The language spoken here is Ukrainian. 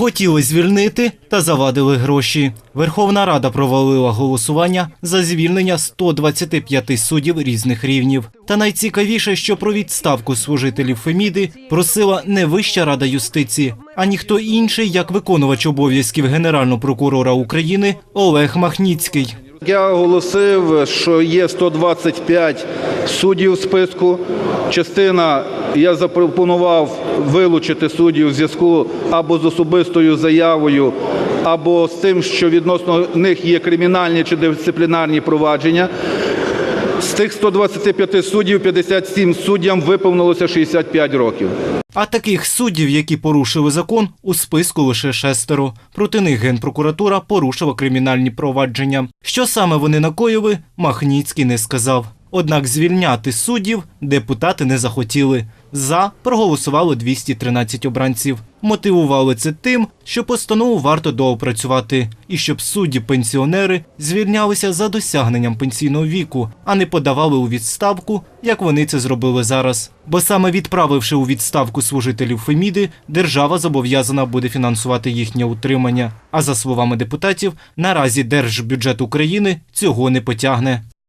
Хотіли звільнити та завадили гроші. Верховна Рада провалила голосування за звільнення 125 суддів різних рівнів. Та найцікавіше, що про відставку служителів Феміди просила не Вища рада юстиції, а ніхто інший, як виконувач обов'язків генерального прокурора України Олег Махніцький. Я оголосив, що є 125 суддів в списку. Частина я запропонував вилучити суддів в зв'язку або з особистою заявою, або з тим, що відносно них є кримінальні чи дисциплінарні провадження. З тих 125 суддів 57 суддям виповнилося 65 років. А таких суддів, які порушили закон, у списку лише шестеро. Проти них Генпрокуратура порушила кримінальні провадження. Що саме вони накоїли, Махніцький не сказав. Однак звільняти суддів депутати не захотіли. За проголосувало 213 обранців. Мотивували це тим, що постанову варто доопрацювати, і щоб судді-пенсіонери звільнялися за досягненням пенсійного віку, а не подавали у відставку, як вони це зробили зараз. Бо саме відправивши у відставку служителів Феміди, держава зобов'язана буде фінансувати їхнє утримання. А за словами депутатів, наразі держбюджет України цього не потягне.